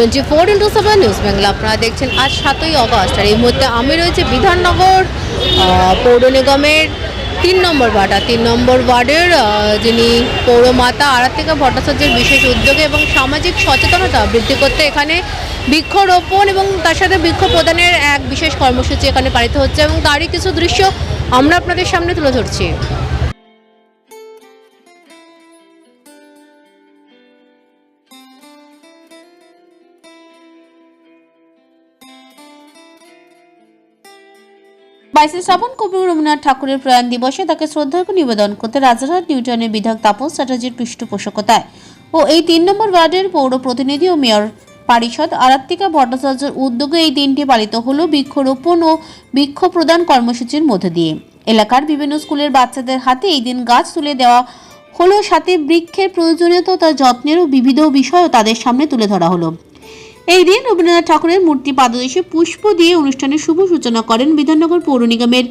Twenty four into seven news Bangla আপনারা দেখছেন আজ সাতই অগস্ট, আর এই মুহূর্তে আমি রয়েছে বিধাননগর পৌর নিগমের তিন নম্বর ওয়ার্ড। আর তিন নম্বর ওয়ার্ডের যিনি পৌরমাতা আরাত্মিকা ভট্টাচার্যের বিশেষ উদ্যোগে এবং সামাজিক সচেতনতা বৃদ্ধি করতে এখানে বৃক্ষরোপণ এবং তার সাথে বৃক্ষ প্রদানের এক বিশেষ কর্মসূচি এখানে পালিত হচ্ছে এবং তারই কিছু দৃশ্য আমরা আপনাদের সামনে তুলে ধরছি। বাইশে শ্রাবণ কবি রবীন্দ্রনাথ ঠাকুরের প্রয়াণ দিবসে তাকে শ্রদ্ধার্ঘ্য নিবেদন করতে রাজারহাট নিউটনের বিধায়ক তাপস চ্যাটার্জির পৃষ্ঠপোষকতায়। ও এই তিন নম্বর ওয়ার্ডের পৌর প্রতিনিধি ও মেয়র পারিষদ আরাত্মিকা ভট্টাচার্যের উদ্যোগে এই দিনটি পালিত হলো বৃক্ষরোপণ ও বৃক্ষ প্রদান কর্মসূচির মধ্যে দিয়ে। এলাকার বিভিন্ন স্কুলের বাচ্চাদের হাতে এই দিন গাছ তুলে দেওয়া হলো, সাথে বৃক্ষের প্রয়োজনীয়তা, তার যত্নেরও বিবিধ বিষয়ও তাদের সামনে তুলে ধরা হলো। এই দিন রবীন্দ্রনাথ ঠাকুরের মূর্তি পাদদেশে পুষ্প দিয়ে অনুষ্ঠানের শুভ সূচনা করেন বিধাননগর পৌর নিগমের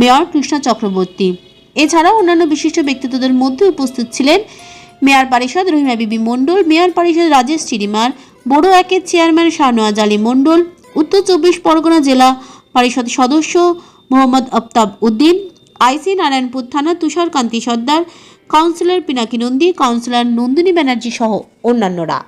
মেয়র কৃষ্ণা চক্রবর্তী। এছাড়াও অন্যান্য বিশিষ্ট ব্যক্তিত্বদের মধ্যে উপস্থিত ছিলেন মেয়র পরিষদ রহিমা বিবি মণ্ডল, মেয়র পরিষদ রাজেশ চিরিমার বড় একের চেয়ারম্যান শাহনওয়াজ আলী মণ্ডল, উত্তর চব্বিশ পরগনা জেলা পরিষদ সদস্য মোহাম্মদ আফতাব উদ্দিন, আইসি নারায়ণপুর থানা তুষারকান্তি সর্দার, কাউন্সিলর পিনাকি নন্দী, কাউন্সিলর নন্দিনী ব্যানার্জি সহ অন্যান্যরা।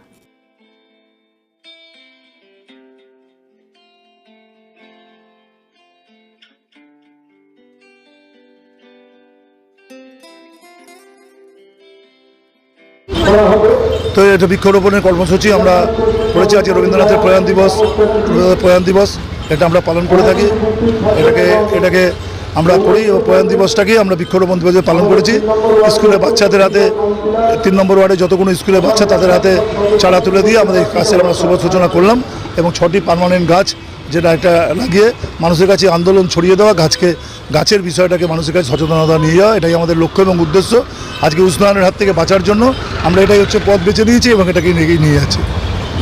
তো এটা বৃক্ষরোপণের কর্মসূচি আমরা করেছি, আজকে রবীন্দ্রনাথের প্রয়াণ দিবস প্রয়াণ দিবস, এটা আমরা পালন করে থাকি। এটাকে এটাকে আমরা করি ও প্রয়াণ দিবসটাকে আমরা বৃক্ষরোপণ দিবসে পালন করেছি। স্কুলে বাচ্চাদের হাতে, তিন নম্বর ওয়ার্ডে যতগুলো স্কুলের বাচ্চা তাদের হাতে চারা তুলে দিয়ে আমাদের কাজের আমরা শুভ সূচনা করলাম এবং ছটি পার্মানেন্ট গাছ যেটা একটা লাগিয়ে মানুষের কাছে আন্দোলন ছড়িয়ে দেওয়া গাছকে গাছের বিষয়টাকে মানুষের কাছে সচেতনতা নিয়ে যাওয়া এটাই আমাদের লক্ষ্য এবং উদ্দেশ্য। আজকে উষ্ণায়নের হাত থেকে বাঁচার জন্য আমরা এটাই হচ্ছে পথ বেছে নিয়েছি এবং এটাকে এগিয়ে নিয়ে যাচ্ছি।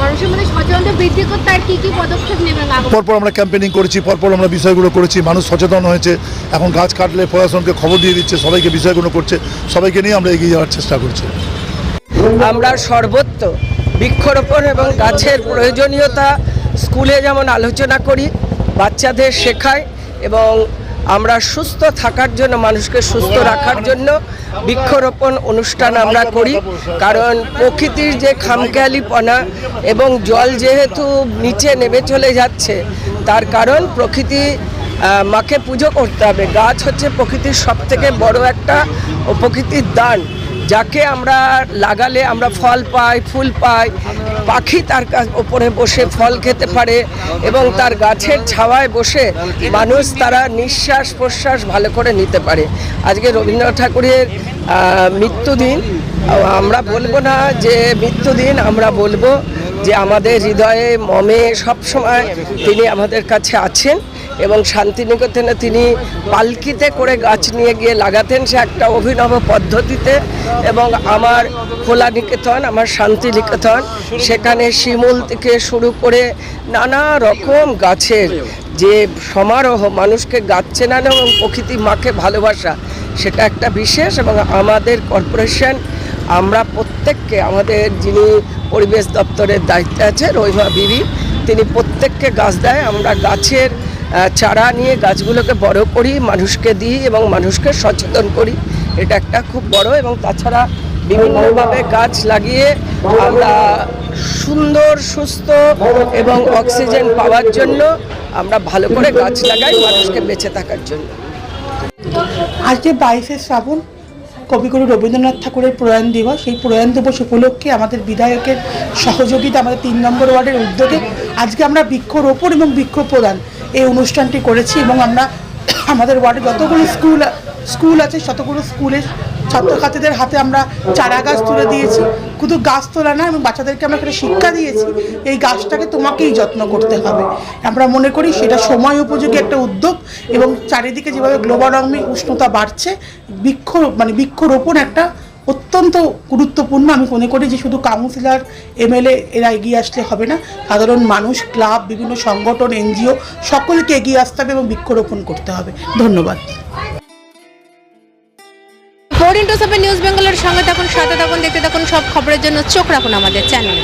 মানুষের মধ্যে সচেতনতা বৃদ্ধি করতে আর কি কি পদক্ষেপ নেবেন পরপর আমরা ক্যাম্পেনিং করেছি পরপর আমরা বিষয়গুলো করেছি মানুষ সচেতন হয়েছে এখন গাছ কাটলে প্রশাসনকে খবর দিয়ে দিচ্ছে সবাইকে বিষয়গুলো করছে সবাইকে নিয়ে আমরা এগিয়ে যাওয়ার চেষ্টা করছি। আমরা সর্বত্র বৃক্ষরোপণ এবং গাছের প্রয়োজনীয়তা স্কুলে যেমন আলোচনা করি, বাচ্চাদের শেখাই এবং আমরা সুস্থ থাকার জন্য, মানুষকে সুস্থ রাখার জন্য বৃক্ষরোপণ অনুষ্ঠান আমরা করি। কারণ প্রকৃতির যে খামখেয়ালিপনা এবং জল যেহেতু নিচে নেমে চলে যাচ্ছে, তার কারণ প্রকৃতি মাকে পুজো করতে হবে। গাছ হচ্ছে প্রকৃতির সব থেকে বড় একটা প্রকৃতির দান। যাকে আমরা লাগালে আমরা ফল পাই, ফুল পাই, পাখি তার ওপরে বসে ফল খেতে পারে এবং তার গাছের ছাওয়ায় বসে মানুষ তারা নিঃশ্বাস প্রশ্বাস ভালো করে নিতে পারে। আজকে রবীন্দ্রনাথ ঠাকুরের মৃত্যুদিন। আমরা বলব না যে মৃত্যুদিন, আমরা বলব যে আমাদের হৃদয়ে মমে সবসময় তিনি আমাদের কাছে আছেন। এবং শান্তিনিকেতনে তিনি পালকিতে করে গাছ নিয়ে গিয়ে লাগাতেন সে একটা অভিনব পদ্ধতিতে। এবং আমার খোলা নিকেতন আমার শান্তি নিকেতন সেখানে শিমুল থেকে শুরু করে নানা রকম গাছের যে সমারোহ মানুষকে গাছ চেনানো এবং প্রকৃতি মাকে ভালোবাসা, সেটা একটা বিশেষ এবং আমাদের কর্পোরেশন, আমরা প্রত্যেককে, আমাদের যিনি পরিবেশ দপ্তরের দায়িত্বে আছে রহিমা বিবি, তিনি প্রত্যেককে গাছ দেয়। আমরা গাছের চারা নিয়ে গাছগুলোকে বড় করি, মানুষকে দিই এবং মানুষকে সচেতন করি। এটা একটা খুব বড় এবং তাছাড়া বিভিন্নভাবে গাছ লাগিয়ে আমরা সুন্দর, সুস্থ এবং অক্সিজেন পাওয়ার জন্য আমরা ভালো করে গাছ লাগাই মানুষকে বেঁচে থাকার জন্য। আজকে বাইশে শ্রাবণ, কবিগুরু রবীন্দ্রনাথ ঠাকুরের প্রয়াণ দিবস সেই প্রয়াণ দিবস উপলক্ষে আমাদের বিধায়কের সহযোগিতা আমাদের তিন নম্বর ওয়ার্ডের উদ্যোগে আজকে আমরা বৃক্ষরোপণ এবং বৃক্ষ প্রদান এই অনুষ্ঠানটি করেছি এবং আমরা আমাদের ওয়ার্ডে যতগুলো স্কুল স্কুল আছে ততগুলো স্কুলের ছাত্রছাত্রীদের হাতে আমরা চারা গাছ তুলে দিয়েছি। শুধু গাছ তোলা না, এবং বাচ্চাদেরকে আমরা একটা শিক্ষা দিয়েছি, এই গাছটাকে তোমাকেই যত্ন করতে হবে। আমরা মনে করি সেটা সময় উপযোগী একটা উদ্যোগ, এবং চারিদিকে যেভাবে গ্লোবাল ওয়ার্মিং উষ্ণতা বাড়ছে, বৃক্ষ মানে বৃক্ষরোপণ একটা অত্যন্ত গুরুত্বপূর্ণ। আমি মনে করি যে শুধু কাউন্সিলর এমএলএ এরা এগিয়ে আসলে হবে না। সাধারণ মানুষ ক্লাব বিভিন্ন সংগঠন এনজিও সকলকে এগিয়ে আসতে হবে এবং বৃক্ষরোপণ করতে হবে। ধন্যবাদ। ফোর ইন্টু সেভেন নিউজ বেঙ্গলের সঙ্গে থাকুন, সাথে থাকুন, দেখতে থাকুন সব খবরের জন্য চোখ রাখুন আমাদের চ্যানেলে।